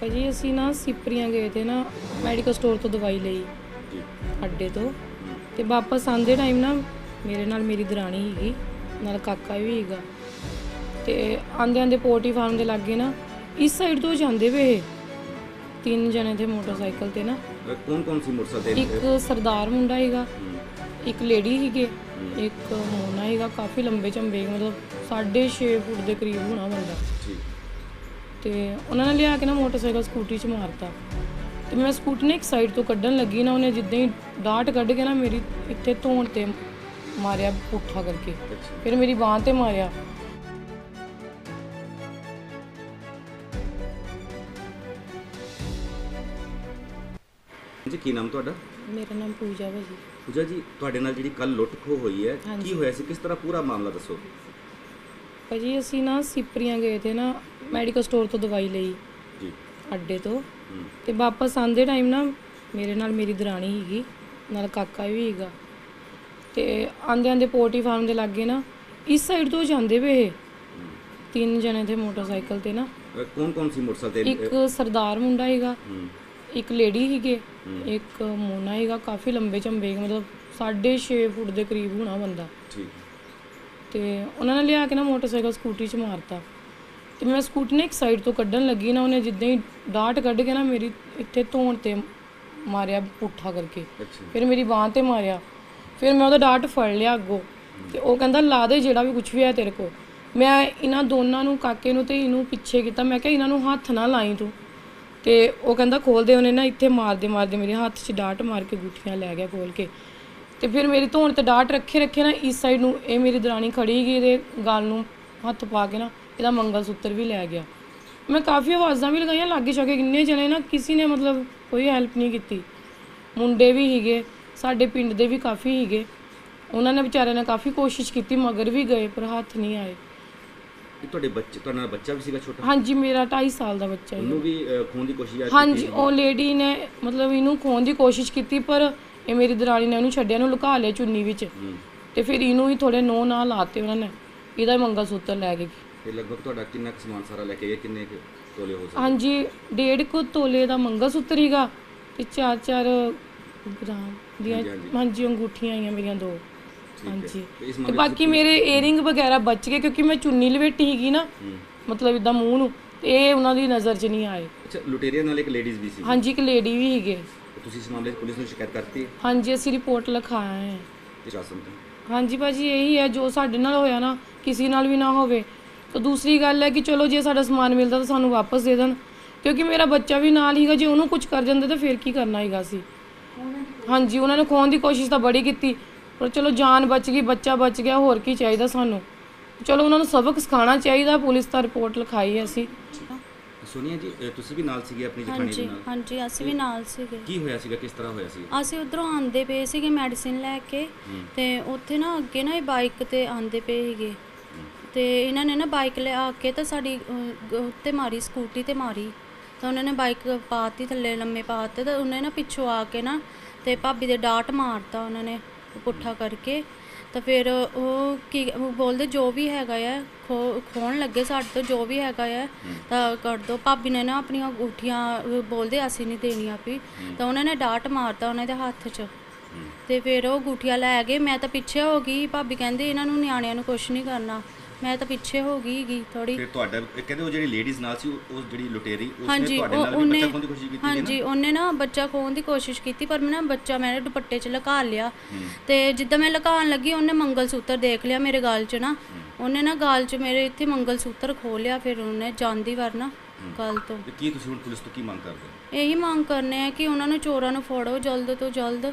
ਭਾਜੀ ਅਸੀਂ ਨਾ ਸਿਪਰੀਆਂ ਗਏ ਤੇ ਨਾ ਮੈਡੀਕਲ ਸਟੋਰ ਤੋਂ ਦਵਾਈ ਲਈ ਜੀ। ਅੱਡੇ ਤੋਂ। ਤੇ ਵਾਪਸ ਆਂਦੇ ਟਾਈਮ ਨਾ ਮੇਰੇ ਨਾਲ ਮੇਰੀ ਦਰਾਣੀ ਹੈਗੀ ਨਾਲ ਕਾਕਾ ਵੀ ਹੈਗਾ ਤੇ ਆਂਦੇ ਆਂਦੇ ਪੋਰਟੀ ਫਾਰਮ ਦੇ ਲਾਗੇ ਨਾ ਇਸ ਸਾਈਡ ਤੋਂ ਜਾਂਦੇ ਵੇ ਇਹ। ਤਿੰਨ ਜਣੇ ਤੇ ਮੋਟਰਸਾਈਕਲ ਤੇ ਨਾ। ਕੌਣ ਕੌਣ ਸੀ ਮੋਟਰਸਾਈਕਲ ਤੇ? ਇੱਕ ਸਰਦਾਰ ਮੁੰਡਾ ਹੈਗਾ ਇੱਕ ਲੇਡੀ ਸੀਗੇ ਇੱਕ ਮੋਨਾ ਹੈਗਾ ਕਾਫੀ ਲੰਬੇ ਚੰਬੇ ਮਤਲਬ 6.5 ਫੁੱਟ ਦੇ ਕਰੀਬ ਹੋਣਾ ਬੰਦਾ। ਠੀਕ। ਤੇ ਉਹਨਾਂ ਨੇ ਲਿਆ ਕੇ ਨਾ ਮੋਟਰਸਾਈਕਲ ਸਕੂਟੀ 'ਚ ਮਾਰਤਾ। ਤੇ ਮੈਂ ਸਕੂਟੀ ਨੇ ਇੱਕ ਸਾਈਡ ਤੋਂ ਕੱਢਣ ਲੱਗੀ ਨਾ ਉਹਨੇ ਜਿੱਦਾਂ ਹੀ ਡਾਟ ਕੱਢ ਕੇ ਨਾ ਮੇਰੀ ਇੱਥੇ ਧੌਣ ਤੇ ਮਾਰਿਆ ਪੁੱਠਾ ਕਰਕੇ। ਫਿਰ ਮੇਰੀ ਬਾਹ ਤੇ ਮਾਰਿਆ। ਜੀ ਕੀ ਨਾਮ ਤੁਹਾਡਾ? ਮੇਰਾ ਨਾਮ ਪੂਜਾ ਭਾਜੀ ਪੂਜਾ ਜੀ ਤੁਹਾਡੇ ਨਾਲ ਜਿਹੜੀ ਕੱਲ ਲੁੱਟ ਖੋ ਹੋਈ ਹੈ। ਕੀ ਹੋਇਆ ਸੀ? ਕਿਸ ਤਰ੍ਹਾਂ ਪੂਰਾ ਮਾਮਲਾ ਦੱਸੋ? ਭਾਜੀ ਅਸੀਂ ਨਾ ਸਿਪਰੀਆਂ ਗਏ ਤੇ ਨਾ ਮੈਡੀਕਲ ਸਟੋਰ ਤੋਂ ਦਵਾਈ ਲਈ। ਜੀ। ਅੱਡੇ ਤੋਂ। ਤੇ ਵਾਪਸ ਆਂਦੇ ਟਾਈਮ ਨਾ ਮੇਰੇ ਨਾਲ ਮੇਰੀ ਦਰਾਣੀ ਹੈਗੀ ਨਾਲ ਕਾਕਾ ਵੀ ਹੈਗਾ ਤੇ ਆਂਦੇ ਆਂਦੇ ਪੋਰਟੀ ਫਾਰਮ ਦੇ ਲਾਗੇ ਨਾ ਇਸ ਸਾਈਡ ਤੋਂ ਜਾਂਦੇ ਵੇ ਇਹ। ਤਿੰਨ ਜਣੇ ਤੇ ਮੋਟਰਸਾਈਕਲ ਤੇ ਨਾ। ਕੌਣ ਕੌਣ ਸੀ ਮੋਟਰਸਾਈਕਲ ਤੇ? ਇੱਕ ਸਰਦਾਰ ਮੁੰਡਾ ਹੈਗਾ ਇੱਕ ਲੇਡੀ ਸੀਗੇ ਇੱਕ ਮੋਨਾ ਹੈਗਾ ਕਾਫੀ ਲੰਬੇ ਚੰਬੇ ਮਤਲਬ 6.5 ਫੁੱਟ ਦੇ ਕਰੀਬ ਹੋਣਾ ਬੰਦਾ। ਠੀਕ। ਤੇ ਉਹਨਾਂ ਨੇ ਲਿਆ ਕੇ ਨਾ ਮੋਟਰਸਾਈਕਲ ਸਕੂਟੀ 'ਚ ਮਾਰਤਾ। ਤੇ ਮੈਂ ਸਕੂਟੀ ਨੇ ਇੱਕ ਸਾਈਡ ਤੋਂ ਕੱਢਣ ਲੱਗੀ ਨਾ ਉਹਨੇ ਜਿੱਦਾਂ ਹੀ ਡਾਟ ਕੱਢ ਕੇ ਨਾ ਮੇਰੀ ਇੱਥੇ ਧੌਣ ਤੇ ਮਾਰਿਆ ਪੁੱਠਾ ਕਰਕੇ। ਫਿਰ ਮੇਰੀ ਬਾਹ ਤੇ ਮਾਰਿਆ। ਫਿਰ ਮੈਂ ਉਹਦਾ ਡਾਟ ਫੜ ਲਿਆ ਅੱਗੋਂ। ਤੇ ਉਹ ਕਹਿੰਦਾ ਲਾ ਦੇ ਜਿਹੜਾ ਵੀ ਕੁਝ ਵੀ ਹੈ ਤੇਰੇ ਕੋ ਮੈਂ ਇਹਨਾਂ ਦੋਨਾਂ ਨੂੰ ਕਾਕੇ ਨੂੰ ਤੇ ਇਹਨੂੰ ਪਿੱਛੇ ਕੀਤਾ। ਮੈਂ ਕਿਹਾ ਇਹਨਾਂ ਨੂੰ ਹੱਥ ਨਾ ਲਾਈ ਤੂੰ। ਤੇ ਉਹ ਕਹਿੰਦਾ ਖੋਲ ਦੇ। ਉਹਨੇ ਨਾ ਇੱਥੇ ਮਾਰਦੇ ਮਾਰਦੇ ਮੇਰੇ ਹੱਥ 'ਚ ਡਾਟ ਮਾਰ ਕੇ ਗੁੱਠੀਆਂ ਲੈ ਗਿਆ ਖੋਲ ਕੇ। ਤੇ ਫਿਰ ਮੇਰੀ ਧੌਣ ਤੇ ਡਾਟ ਰੱਖੇ ਰੱਖੇ ਨਾ ਇਸ ਸਾਈਡ ਨੂੰ ਇਹ ਮੇਰੀ ਦਰਾਣੀ ਖੜੀ ਗਈ ਇਹਦੇ ਗਲ ਨੂੰ ਹੱਥ ਪਾ ਕੇ ਨਾ ਇਹਦਾ ਮੰਗਲ ਸੂਤਰ ਵੀ ਲੈ ਗਿਆ। ਮੈਂ ਕਾਫੀ ਆਵਾਜ਼ਾਂ ਵੀ ਲਗਾਈਆਂ ਲਾਗੇ ਛਾਗੇ ਕਿੰਨੇ ਜਣੇ ਨਾ ਕਿਸੇ ਨੇ ਮਤਲਬ ਕੋਈ ਹੈਲਪ ਨਹੀਂ ਕੀਤੀ। ਮੁੰਡੇ ਵੀ ਹੀਗੇ ਸਾਡੇ ਪਿੰਡ ਦੇ ਵੀ ਕਾਫੀ ਹੀਗੇ ਉਹਨਾਂ ਨੇ ਵਿਚਾਰਿਆਂ ਨੇ ਕਾਫੀ ਕੋਸ਼ਿਸ਼ ਕੀਤੀ ਮਗਰ ਵੀ ਗਏ ਪਰ ਹੱਥ ਨਹੀਂ ਆਏ। ਇਹ ਤੁਹਾਡੇ ਬੱਚੇ ਤੁਹਾਡੇ ਬੱਚਾ ਵੀ ਸੀਗਾ ਛੋਟਾ? ਹਾਂਜੀ ਮੇਰਾ 2.5 ਸਾਲ ਦਾ ਬੱਚਾ ਹੈ। ਉਹਨੂੰ ਵੀ ਖੋਣ ਦੀ ਕੋਸ਼ਿਸ਼ ਆ ਹਾਂਜੀ ਉਹ ਲੇਡੀ ਨੇ ਮਤਲਬ ਇਹਨੂੰ ਖੋਣ ਦੀ ਕੋਸ਼ਿਸ਼ ਕੀਤੀ ਪਰ ਇਹ ਮੇਰੀ ਦਰਾਣੀ ਨੇ ਉਹਨੂੰ ਛੱਡਿਆ ਨੂੰ ਲੁਕਾ ਲਿਆ ਚੁੰਨੀ ਵਿੱਚ। ਤੇ ਫਿਰ ਇਹਨੂੰ ਹੀ ਥੋੜੇ ਨੋ ਨਾਲ ਲਾਤੇ ਉਹਨਾਂ ਨੇ। ਇਹਦਾ ਹੀ ਮੰਗਲ ਸੂਤਰ ਲੈ ਗਏ। ਤੇ ਲਗਭਗ ਤੁਹਾਡਾ ਕਿੰਨਾ ਕੁ ਸਮਾਨ ਸਾਰਾ ਲੈ ਕੇ ਗਏ? ਕਿੰਨੇ ਕੁ ਤੋਲੇ ਹੋ ਸਕਦੇ? ਹਾਂਜੀ ਡੇਢ ਕੁ ਤੋਲੇ ਦਾ ਮੰਗਲ ਸੂਤਰ ਹੀਗਾ ਤੇ 4-4 ਗ੍ਰਾਮ ਦੀਆਂ ਹਾਂਜੀ, ਹਾਂਜੀ। ਹਾਂਜੀ ਅੰਗੂਠੀਆਂ ਆਈਆਂ ਮੇਰੀਆਂ ਦੋ। ਠੀਕ ਹੈ। ਹਾਂਜੀ। ਤੇ ਇਸ ਤੇ ਮਾਮਲੇ ਬਾਕੀ ਮੇਰੇ ਏਅਰਿੰਗ ਵਗੈਰਾ ਬਚ ਗਏ ਕਿਉਂਕਿ ਮੈਂ ਚੁੰਨੀ ਲਵੇਟੀ ਹੀਗੀ ਨਾ। ਮਤਲਬ ਇਦਾਂ ਮੂੰਹ ਨੂੰ। ਤੇ ਇਹ ਉਹਨਾਂ ਦੀ ਨਜ਼ਰ 'ਚ ਨਹੀਂ ਆਏ। ਅੱਛਾ ਲੁਟੇਰੀਆਂ ਨਾਲ ਇੱਕ ਲੇਡੀਜ਼ ਵੀ ਸੀ। ਹਾਂਜੀ ਇੱਕ ਲੇਡੀ ਵੀ ਹੀਗੇ। ਤੁਸੀਂ ਇਸ ਮਾਮਲੇ 'ਚ ਪੁਲਿਸ ਨੂੰ ਸ਼ਿਕਾਇਤ ਕਰਤੀ? ਹੈ ਹਾਂਜੀ ਅਸੀਂ ਰਿਪੋਰਟ ਲਿਖਾਇਆ ਹੈ। ਤੇ ਸ਼ਾਸਨ ਤੋਂ? ਹਾਂਜੀ ਭਾਜੀ ਇਹੀ ਹੈ ਜੋ ਸਾਡੇ ਨਾਲ ਹੋਇਆ ਨਾ ਕਿਸੇ ਨਾਲ ਵੀ ਨਾ ਹੋਵੇ। ਤਾਂ ਦੂਸਰੀ ਗੱਲ ਹੈ ਕਿ ਚਲੋ ਜੇ ਸਾਡਾ ਸਮਾਨ ਮਿਲਦਾ ਤਾਂ ਸਾਨੂੰ ਵਾਪਸ ਦੇ ਦੇਣ। ਕਿਉਂਕਿ ਮੇਰਾ ਬੱਚਾ ਵੀ ਨਾਲ ਹੀਗਾ ਜੇ ਉਹਨੂੰ ਕੁਝ ਕਰ ਜਾਂਦੇ ਤਾਂ ਫਿਰ ਕੀ ਕਰਨਾ ਹੈਗਾ ਸੀ। ਹਾਂਜੀ ਉਹਨਾਂ ਨੇ ਖੋਣ ਦੀ ਕੋਸ਼ਿਸ਼ ਤਾਂ ਬੜੀ ਕੀਤੀ। ਪਰ ਚਲੋ ਜਾਨ ਬਚ ਗਈ ਬੱਚਾ ਬਚ ਗਿਆ ਹੋਰ ਕੀ ਚਾਹੀਦਾ ਸਾਨੂੰ? ਚਲੋ ਉਹਨਾਂ ਨੂੰ ਸਬਕ ਸਿਖਾਉਣਾ ਚਾਹੀਦਾ ਪੁਲਿਸ ਦਾ ਰਿਪੋਰਟ ਲਿਖਾਈ ਹੈ ਅਸੀਂ। ਸੋਨੀਆ ਜੀ ਅ, ਤੁਸੀਂ ਵੀ ਨਾਲ ਸੀਗੇ ਆਪਣੀ ਜਠਾਣੀ ਦੇ ਹਾਂਜੀ ਨਾਲ? ਹਾਂਜੀ ਅਸੀਂ ਵੀ ਨਾਲ ਸੀਗੇ। ਕੀ ਹੋਇਆ ਸੀਗਾ ਕਿਸ ਤਰ੍ਹਾਂ ਹੋਇਆ ਸੀ ਅਸੀਂ ਉਧਰੋਂ ਆਂਦੇ ਪਏ ਸੀਗੇ ਮੈਡੀਸਿਨ ਲੈ ਕੇ ਤੇ ਉੱਥੇ ਨਾ ਅੱਗੇ ਨਾ ਇਹ ਬਾਈਕ ਤੇ ਆਂਦੇ ਪਏ ਸੀਗੇ। ਤੇ ਇਹਨਾਂ ਨੇ ਨਾ ਬਾਈਕ ਲਿਆ ਕੇ ਤਾਂ ਸਾਡੀ ਅਹ, ਗ- ਉੱਤੇ ਮਾਰੀ ਸਕੂਟੀ ਤੇ ਮਾਰੀ। ਤਾਂ ਉਹਨਾਂ ਨੇ ਬਾਈਕ ਪਾਤੀ ਥੱਲੇ ਲੰਮੇ ਪਾਤੇ ਤਾਂ ਉਹਨੇ ਨਾ ਪਿੱਛੋਂ ਆ ਕੇ ਨਾ ਤੇ ਭਾਬੀ ਦੇ ਡਾਟ ਮਾਰਤਾ ਉਹਨਾਂ ਨੇ ਪੁੱਠਾ ਕਰਕੇ। ਤਾਂ ਫਿਰ ਉਹ ਕੀ ਉਹ ਬੋਲਦੇ, ਜੋ ਵੀ ਹੈਗਾ ਆ, ਖੋ ਖੋਣ ਲੱਗੇ ਸਾਡੇ ਤੋਂ, ਜੋ ਵੀ ਹੈਗਾ ਆ, ਤਾਂ ਕਰ ਦੋ। ਭਾਬੀ ਨੇ ਨਾ ਆਪਣੀਆਂ ਅੰਗੂਠੀਆਂ ਬੋਲਦੇ ਅਸੀਂ ਨਹੀਂ ਦੇਣੀਆਂ ਵੀ ਤਾਂ ਉਹਨਾਂ ਨੇ ਡਾਟ ਮਾਰਤਾ ਉਹਨਾਂ ਦੇ ਹੱਥ 'ਚ। ਤੇ ਫਿਰ ਉਹ ਗੁੱਠੀਆਂ ਲੈ ਗਏ। ਮੈਂ ਤਾਂ ਪਿੱਛੇ ਹੋ ਗਈ। ਭਾਬੀ ਕਹਿੰਦੇ ਇਹਨਾਂ ਨੂੰ ਨਿਆਣਿਆਂ ਨੂੰ ਕੁਝ ਨਹੀਂ ਕਰਨਾ। ਮੈਂ ਤਾਂ ਪਿੱਛੇ ਹੋ ਗਈ ਗੀ ਥੋੜੀ ਫਿਰ ਤੁਹਾਡਾ ਇਹ ਕਹਿੰਦੇ ਉਹ ਜਿਹੜੀ ਲੇਡੀਜ਼ ਨਾਲ ਸੀ ਉਹ ਜਿਹੜੀ ਲੁਟੇਰੀ ਉਸਨੇ ਤੁਹਾਡੇ ਨਾਲ ਵੀ ਬੱਚਾ ਖੋਣ ਦੀ ਕੋਸ਼ਿਸ਼ ਕੀਤੀ ਨਾ? ਹਾਂਜੀ ਉਹਨੇ ਨਾ ਬੱਚਾ ਖੋਣ ਦੀ ਕੋਸ਼ਿਸ਼ ਕੀਤੀ ਪਰ ਮੈਂ ਨਾ ਬੱਚਾ ਮੈਂ ਦੁਪੱਟੇ 'ਚ ਲੁਕਾ ਲਿਆ। ਤੇ ਜਿੱਦਾਂ ਮੈਂ ਲੁਕਾਉਣ ਲੱਗੀ ਉਹਨੇ ਮੰਗਲ ਸੂਤਰ ਦੇਖ ਲਿਆ ਮੇਰੇ ਗਾਲ 'ਚ ਨਾ। ਉਹਨੇ ਨਾ ਗਾਲ 'ਚ ਮੇਰੇ ਇੱਥੇ ਮੰਗਲ ਸੂਤਰ ਖੋਹ ਲਿਆ ਫਿਰ ਉਹਨੇ ਜਾਂਦੀ ਵਾਰ ਨਾ ਗਲ ਤੋਂ। ਤੇ ਕੀ ਤੁਸੀਂ ਹੁਣ ਪੁਲਿਸ ਤੋਂ ਕੀ ਮੰਗ ਕਰਦੇ ਹੋ? ਇਹੀ ਮੰਗ ਕਰਨੇ ਆ ਕਿ ਉਹਨਾਂ ਨੂੰ ਚੋਰਾਂ ਨੂੰ ਫੜੋ ਜਲਦ ਤੋਂ ਜਲਦ।